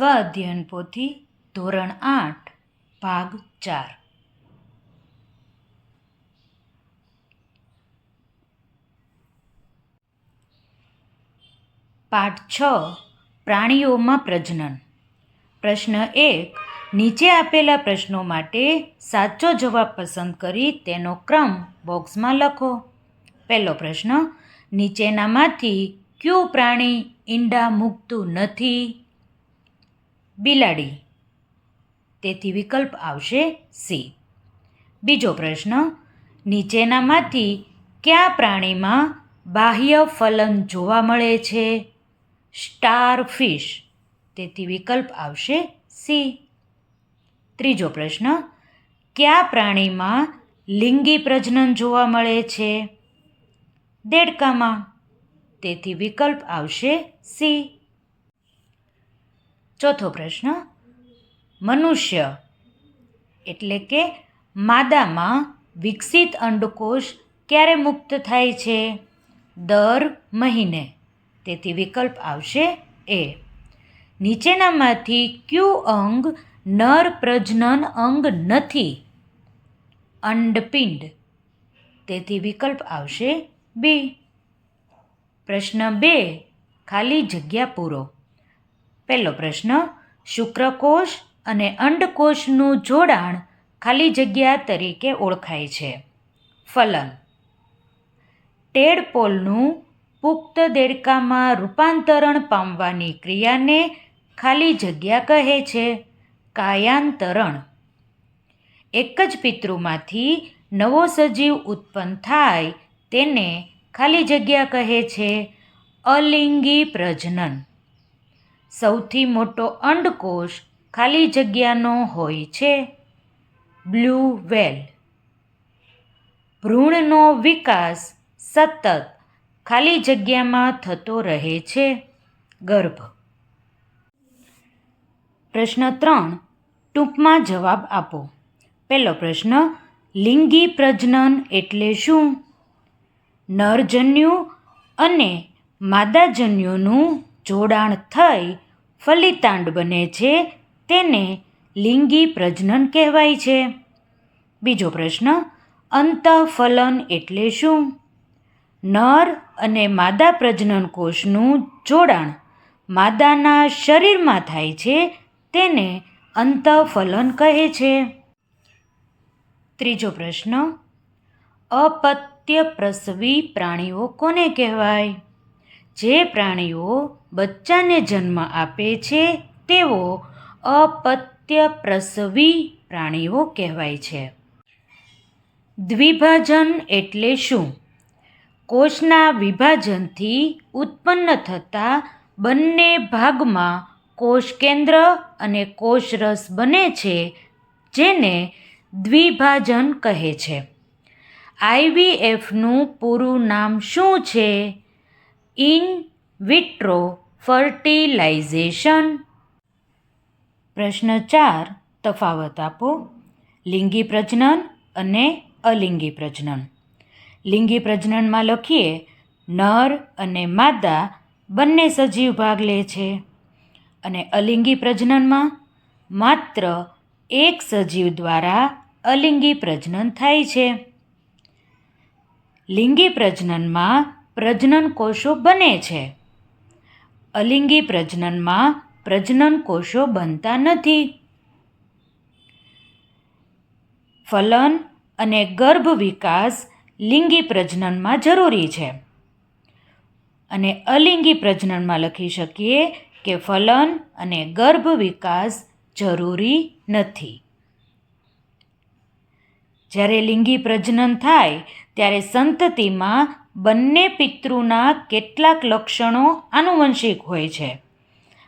સ્વ અધ્યયન પોથી ધોરણ આઠ, ભાગ ચાર. પાઠ છ, પ્રાણીઓમાં પ્રજનન. પ્રશ્ન એક, નીચે આપેલા પ્રશ્નો માટે સાચો જવાબ પસંદ કરી તેનો ક્રમ બોક્સમાં લખો. પહેલો પ્રશ્ન, નીચેનામાંથી કયું પ્રાણી ઈંડા મૂકતું નથી? બિલાડી. તેથી વિકલ્પ આવશે સી. બીજો પ્રશ્ન, નીચેનામાંથી કયા પ્રાણીમાં બાહ્ય ફલન જોવા મળે છે? સ્ટાર ફિશ તેથી વિકલ્પ આવશે સી. ત્રીજો પ્રશ્ન, કયા પ્રાણીમાં લિંગી પ્રજનન જોવા મળે છે? દેડકામાં. તેથી વિકલ્પ આવશે સી. ચોથો પ્રશ્ન, મનુષ્ય એટલે કે માદામાં વિકસિત અંડકોષ ક્યારે મુક્ત થાય છે? દર મહિને. તેથી વિકલ્પ આવશે એ. નીચેનામાંથી ક્યુ અંગ નર પ્રજનન અંગ નથી. અંડપિંડ. તેથી વિકલ્પ આવશે બી. પ્રશ્ન બે, ખાલી જગ્યા પૂરો. પહેલો પ્રશ્ન, શુક્રકોષ અને અંડકોષનું જોડાણ ખાલી જગ્યા તરીકે ઓળખાય છે. ફલન. ટેડપોલનું પુખ્ત દેડકામાં રૂપાંતરણ પામવાની ક્રિયાને ખાલી જગ્યા કહે છે, કાયાંતરણ. એક જ પિતૃમાંથી નવો સજીવ ઉત્પન્ન થાય તેને ખાલી જગ્યા કહે છે, અલિંગી પ્રજનન. સૌથી મોટો અંડકોષ ખાલી જગ્યાનો હોય છે બ્લુ વેલ. ભ્રૂણનો વિકાસ સતત ખાલી જગ્યામાં થતો રહે છે ગર્ભ. પ્રશ્ન ત્રણ, ટૂંકમાં જવાબ આપો. પહેલો પ્રશ્ન, લિંગી પ્રજનન એટલે શું? નરજન્યુ અને માદાજન્યુનું જોડાણ થઈ ફલિતાંડ બને છે તેને લિંગી પ્રજનન કહેવાય છે. બીજો પ્રશ્ન, અંતઃફલન એટલે શું? નર અને માદા પ્રજનન કોષનું જોડાણ માદાના શરીરમાં થાય છે તેને અંતઃફલન કહે છે. ત્રીજો પ્રશ્ન અપત્ય પ્રસવી પ્રાણીઓ કોને કહેવાય? જે પ્રાણીઓ બચ્ચાને જન્મ આપે છે, તેઓ અપત્ય પ્રસવી પ્રાણીઓ કહેવાય છે. દ્વિભાજન એટલે શું? કોષના વિભાજનથી ઉત્પન્ન થતા બંને ભાગમાં કોષ કેન્દ્ર અને કોષરસ બને છે, જેને દ્વિભાજન કહે છે. આઈવીએફનું પૂરું નામ શું છે? In vitro fertilisation. પ્રશ્ન ચાર, તફાવત આપો. લિંગી પ્રજનન અને અલિંગી પ્રજનન. લિંગી પ્રજનનમાં લખીએ, નર અને માદા બંને સજીવ ભાગ લે છે. અને અલિંગી પ્રજનનમાં માત્ર એક સજીવ દ્વારા અલિંગી પ્રજનન થાય છે. લિંગી પ્રજનનમાં પ્રજનન કોષો બને છે. અલિંગી પ્રજનનમાં પ્રજનન કોષો બનતા નથી. ફલન અને ગર્ભ વિકાસ લિંગી પ્રજનનમાં જરૂરી છે. અને અલિંગી પ્રજનનમાં લખી શકીએ કે ફલન અને ગર્ભ વિકાસ જરૂરી નથી. જ્યારે લિંગી પ્રજનન થાય, ત્યારે સંતતિમાં બંને પિતૃના કેટલાક લક્ષણો આનુવંશિક હોય છે.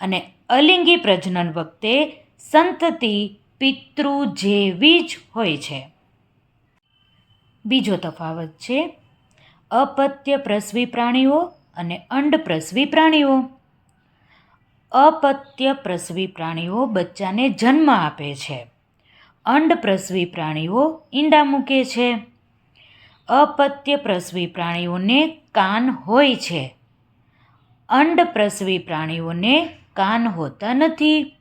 અને અલિંગી પ્રજનન વખતે સંતતિ પિતૃ જેવી જ હોય છે. બીજો તફાવત છે અપત્ય પ્રસવી પ્રાણીઓ અને અંડપ્રસવી પ્રાણીઓ. અપત્ય પ્રસવી પ્રાણીઓ બચ્ચાને જન્મ આપે છે. અંડપ્રસવી પ્રાણીઓ ઈંડા મૂકે છે. અપત્ય પ્રસવી પ્રાણીઓને કાન હોય છે. અંડપ્રસવી પ્રાણીઓને કાન હોતા નથી.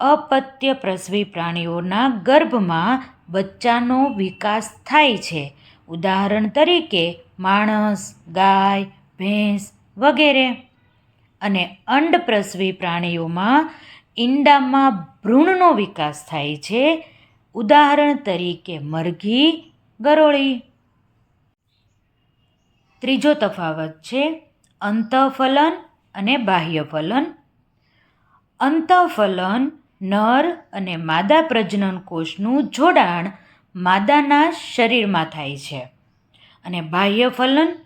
અપત્ય પ્રસવી પ્રાણીઓના ગર્ભમાં બચ્ચાનો વિકાસ થાય છે. ઉદાહરણ તરીકે માણસ, ગાય, ભેંસ વગેરે. અને અંડપ્રસવી પ્રાણીઓમાં ઈંડામાં ભ્રૂણનો વિકાસ થાય છે. ઉદાહરણ તરીકે મરઘી ગરોળી. ત્રીજો તફાવત છે અંતઃફલન અને બાહ્યફલન. અંતઃફલન નર અને માદા પ્રજનન કોષનું જોડાણ માદાના શરીરમાં થાય છે અને બાહ્યફલન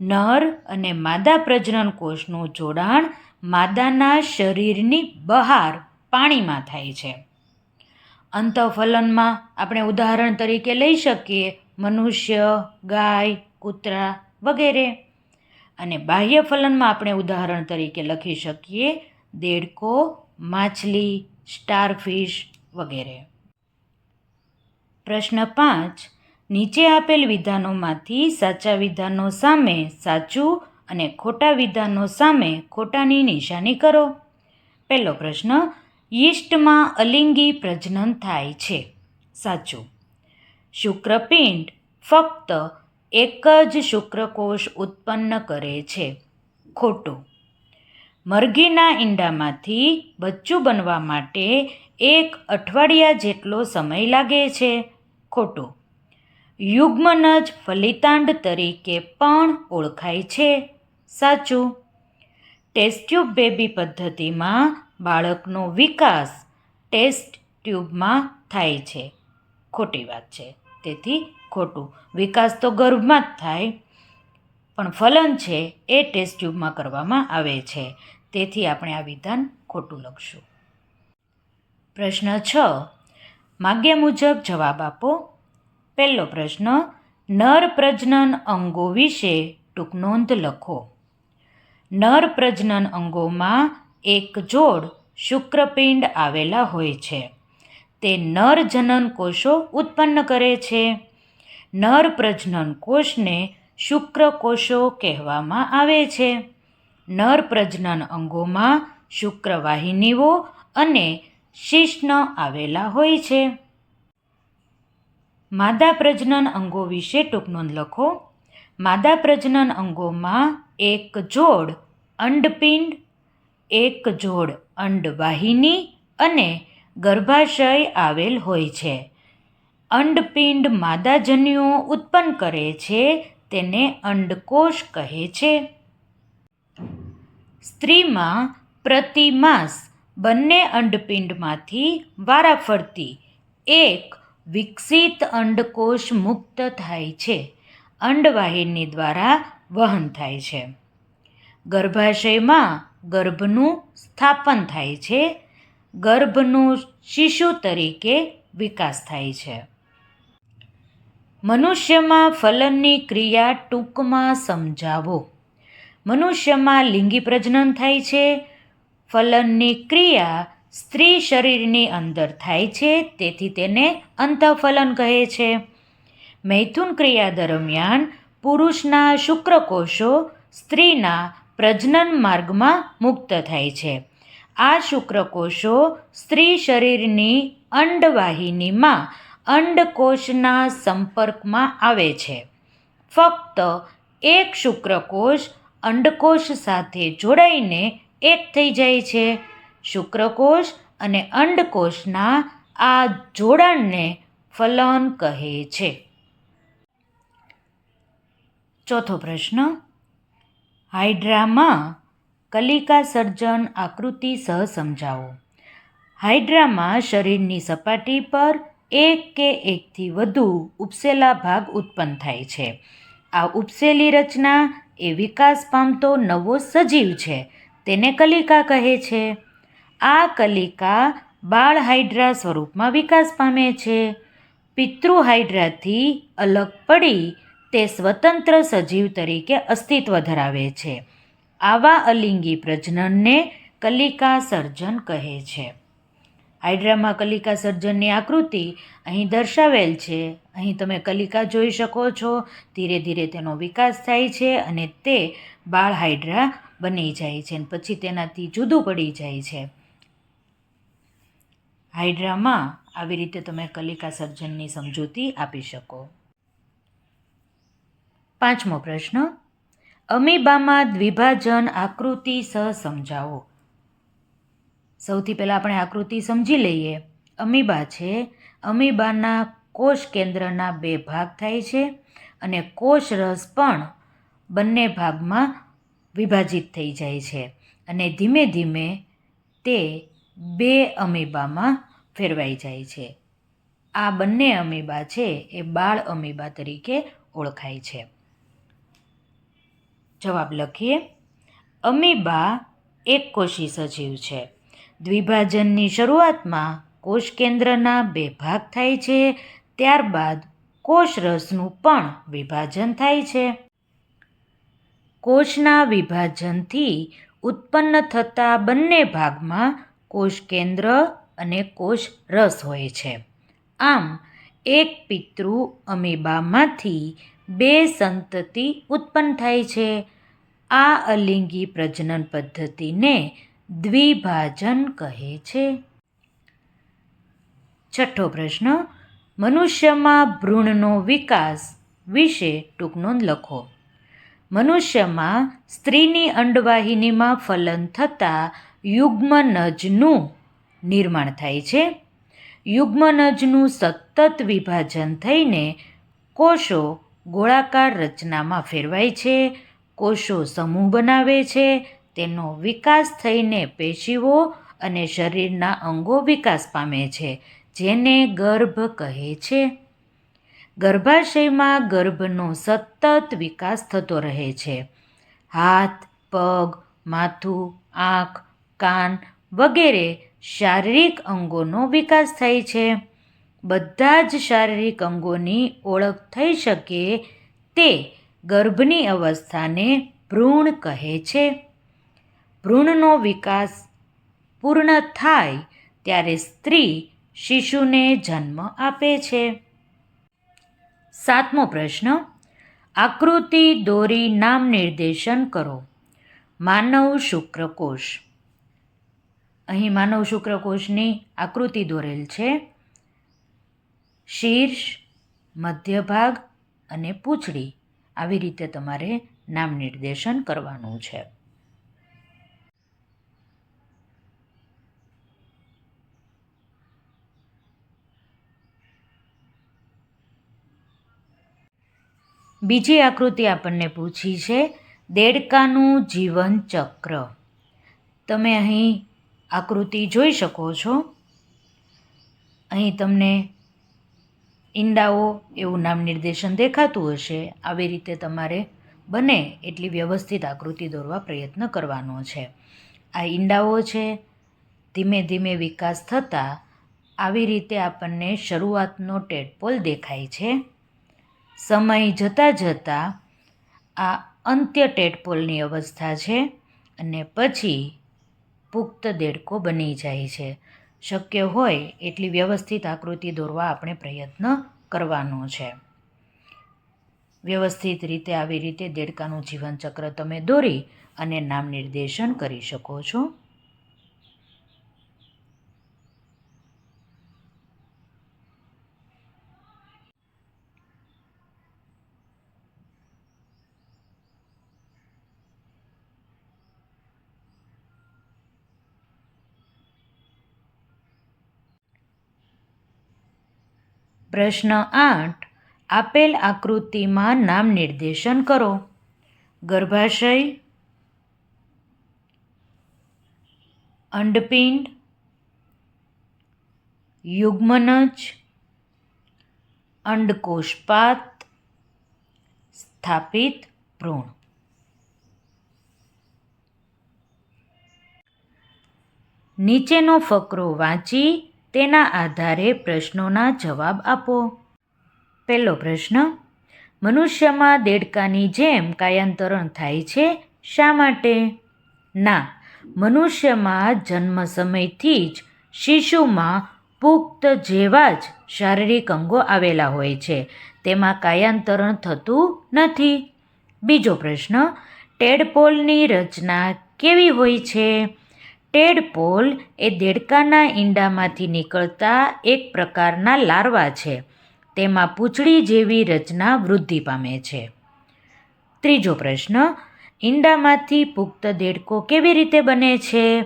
નર અને માદા પ્રજનન કોષનું જોડાણ માદાના શરીરની બહાર પાણીમાં થાય છે. અંતઃફલનમાં આપણે ઉદાહરણ તરીકે લઈ શકીએ મનુષ્ય, ગાય, કૂતરા વગેરે. અને બાહ્ય ફલનમાં આપણે ઉદાહરણ તરીકે લખી શકીએ દેડકો, માછલી, સ્ટારફિશ વગેરે. પ્રશ્ન પાંચ. નીચે આપેલ વિધાનોમાંથી સાચા વિધાનો સામે સાચું અને ખોટા વિધાનો સામે ખોટાની નિશાની કરો. પહેલો પ્રશ્ન યીસ્ટમાં અલિંગી પ્રજનન થાય છે. સાચું. શુક્રપિંડ ફક્ત એક જ શુક્રકોષ ઉત્પન્ન કરે છે. ખોટું. મરઘીના ઈંડામાંથી બચ્ચું બનવા માટે એક અઠવાડિયા જેટલો સમય લાગે છે. ખોટું. યુગ્મનજ ફલિતાંડ તરીકે પણ ઓળખાય છે. સાચું. ટેસ્ટ્યુબ બેબી પદ્ધતિમાં બાળકનો વિકાસ ટેસ્ટ ટ્યુબમાં થાય છે. ખોટી વાત છે. તેથી ખોટું. વિકાસ તો ગર્ભમાં જ થાય, પણ ફલન છે એ ટેસ્ટ ટ્યુબમાં કરવામાં આવે છે. તેથી આપણે આ વિધાન ખોટું લખશું. પ્રશ્ન છ. માગ્યા મુજબ જવાબ આપો. પહેલો પ્રશ્ન, નર પ્રજનન અંગો વિશે ટૂંક નોંધ લખો. નર પ્રજનન અંગોમાં એક જોડ શુક્રપિંડ આવેલા હોય છે. તે નર જનન કોષો ઉત્પન્ન કરે છે. નર પ્રજનન કોષને શુક્રકોષો કહેવામાં આવે છે. નર પ્રજનન અંગોમાં શુક્રવાહિનીઓ અને શિશ્ન આવેલા હોય છે. માદા પ્રજનન અંગો વિશે ટૂંક નોંધ લખો. માદા પ્રજનન અંગોમાં એક જોડ અંડપિંડ એક જોડ અંડવાહિની અને ગર્ભાશય આવેલ હોય છે. અંડપિંડ માદાજન્યુઓ ઉત્પન્ન કરે છે, તેને અંડકોષ કહે છે. સ્ત્રીમાં પ્રતિ માસ બંને અંડપિંડમાંથી વારાફરતી એક વિકસિત અંડકોષ મુક્ત થાય છે અંડવાહિની દ્વારા વહન થાય છે. ગર્ભાશયમાં ગર્ભનું સ્થાપન થાય છે. ગર્ભનું શિશુ તરીકે વિકાસ થાય છે. મનુષ્યમાં ફલનની ક્રિયા ટૂંકમાં સમજાવો. મનુષ્યમાં લિંગી પ્રજનન થાય છે. ફલનની ક્રિયા સ્ત્રી શરીરની અંદર થાય છે, તેથી તેને અંતઃફલન કહે છે. મૈથુન ક્રિયા દરમિયાન પુરુષના શુક્રકોષો સ્ત્રીના પ્રજનન માર્ગમાં મુક્ત થાય છે. આ શુક્રકોષો સ્ત્રી શરીરની અંડવાહિનીમાં અંડકોષના સંપર્કમાં આવે છે. ફક્ત એક શુક્રકોષ અંડકોષ સાથે જોડાઈને એક થઈ જાય છે. શુક્રકોષ અને અંડકોષના આ જોડાણને ફલન કહે છે. ચોથો પ્રશ્ન હાઇડ્રામાં કલિકા સર્જન આકૃતિ સહ સમજાવો. હાઇડ્રામાં શરીરની સપાટી પર એક કે એકથી વધુ ઉપસેલા ભાગ ઉત્પન્ન થાય છે. આ ઉપસેલી રચના એ વિકાસ પામતો નવો સજીવ છે, તેને કલિકા કહે છે. આ કલિકા બાળ હાઇડ્રા સ્વરૂપમાં વિકાસ પામે છે. પિતૃ હાઇડ્રાથી અલગ પડી તે સ્વતંત્ર સજીવ તરીકે અસ્તિત્વ ધરાવે છે. આવા અલિંગી પ્રજનનને કલિકા સર્જન કહે છે. હાઇડ્રામાં કલિકા સર્જનની આકૃતિ અહીં દર્શાવેલ છે. અહીં તમે કલિકા જોઈ શકો છો. ધીરે ધીરે તેનો વિકાસ થાય છે અને તે બાળ હાઇડ્રા બની જાય છે અને પછી તેનાથી જુદું પડી જાય છે. હાઇડ્રામાં આવી રીતે તમે કલિકા સર્જનની સમજૂતી આપી શકો. પાંચમો પ્રશ્ન. અમીબામાં દ્વિભાજન આકૃતિ સહ સમજાવો. સૌથી પહેલાં આપણે આકૃતિ સમજી લઈએ. અમીબા છે. અમીબાના કોષ કેન્દ્રના બે ભાગ થાય છે અને કોષ રસ પણ બંને ભાગમાં વિભાજિત થઈ જાય છે અને ધીમે ધીમે તે બે અમીબામાં ફેરવાઈ જાય છે. આ બંને અમીબા છે એ બાળ અમીબા તરીકે ઓળખાય છે. જવાબ લખીએ. અમીબા એક કોષી સજીવ છે. દ્વિભાજનની શરૂઆતમાં કોષ કેન્દ્રના બે ભાગ થાય છે. ત્યારબાદ કોષ રસનું પણ વિભાજન થાય છે. કોષના વિભાજનથી ઉત્પન્ન થતા બંને ભાગમાં કોષ કેન્દ્ર અને કોષ રસ હોય છે. આમ, એક પિતૃ અમીબામાંથી બે સંતતિ ઉત્પન્ન થાય છે. આ અલિંગી પ્રજનન પદ્ધતિને દ્વિભાજન કહે છે. છઠ્ઠો પ્રશ્ન, મનુષ્યમાં ભ્રૂણનો વિકાસ વિશે ટૂંક નોંધ લખો. મનુષ્યમાં સ્ત્રીની અંડવાહિનીમાં ફલન થતાં યુગ્મનજનું નિર્માણ થાય છે. યુગ્મનજનું સતત વિભાજન થઈને કોષો ગોળાકાર રચનામાં ફેરવાય છે, કોષો સમૂહ બનાવે છે, તેનો વિકાસ થઈને પેશીઓ અને શરીરના અંગો વિકાસ પામે છે, જેને ગર્ભ કહે છે. ગર્ભાશયમાં ગર્ભનો સતત વિકાસ થતો રહે છે. હાથ, પગ, માથું, આંખ, કાન વગેરે શારીરિક અંગોનો વિકાસ થાય છે. બધા જ શારીરિક અંગોની ઓળખ થઈ શકે તે ગર્ભની અવસ્થાને ભ્રૂણ કહે છે. ભ્રૂણનો વિકાસ પૂર્ણ થાય ત્યારે સ્ત્રી શિશુને જન્મ આપે છે. સાતમો પ્રશ્ન, આકૃતિ દોરી નામ નિર્દેશન કરો. માનવ શુક્રકોષ અહીં માનવ શુક્રકોષની આકૃતિ દોરેલ છે. શીર્ષ, મધ્યભાગ અને પૂંછડી આવી રીતે તમારે નામ નિર્દેશન કરવાનું છે. બીજી આકૃતિ આપણને પૂછી છે, દેડકાનું જીવન ચક્ર. તમે અહીં આકૃતિ જોઈ શકો છો. અહીં તમને ઈંડાઓ એવું નામ નિર્દેશન દેખાતું હશે. આવી રીતે તમારે બને એટલી વ્યવસ્થિત આકૃતિ દોરવા પ્રયત્ન કરવાનો છે. આ ઈંડાઓ છે. ધીમે ધીમે વિકાસ થતાં આવી રીતે આપણને શરૂઆતનો ટેડપોલ દેખાય છે. સમય જતાં જતાં આ અંત્ય ટેડપોલની અવસ્થા છે અને પછી પુખ્ત દેડકો બની જાય છે. શક્ય હોય એટલી વ્યવસ્થિત આકૃતિ દોરવા આપણે પ્રયત્ન કરવાનો છે. વ્યવસ્થિત રીતે આવી રીતે દેડકાનું જીવનચક્ર તમે દોરી અને નામ નિર્દેશન કરી શકો છો. પ્રશ્ન આઠ, આપેલ આકૃતિમાં નામ નિર્દેશન કરો. ગર્ભાશય, અંડપિંડ, યુગ્મનજ, અંડકોષપાત, સ્થાપિત ભ્રૂણ. નીચેનો ફકરો વાંચી તેના આધારે પ્રશ્નોના જવાબ આપો. પહેલો પ્રશ્ન, મનુષ્યમાં દેડકાની જેમ કાયાંતરણ થાય છે શા માટે? ના, મનુષ્યમાં જન્મ સમયથી જ શિશુમાં પુખ્ત જેવા જ શારીરિક અંગો આવેલા હોય છે. તેમાં કાયાંતરણ થતું નથી. બીજો પ્રશ્ન, ટેડપોલની રચના કેવી હોય છે? ટેડપોલ એ દેડકાના ઈંડામાંથી નીકળતા એક પ્રકારના લાર્વા છે. તેમાં પૂંછડી જેવી રચના વૃદ્ધિ પામે છે. ત્રીજો પ્રશ્ન, ઈંડામાંથી પુખ્ત દેડકો કેવી રીતે બને છે?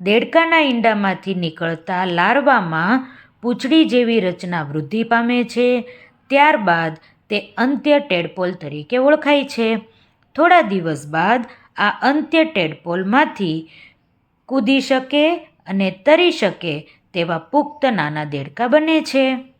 દેડકાના ઈંડામાંથી નીકળતા લાર્વામાં પૂંછડી જેવી રચના વૃદ્ધિ પામે છે. ત્યારબાદ તે અંત્ય ટેડપોલ તરીકે ઓળખાય છે. થોડા દિવસ બાદ આ અંત્ય ટેડપોલમાંથી કૂદી શકે અને તરી શકે તેવા પુખ્ત નાના દેડકા બને છે.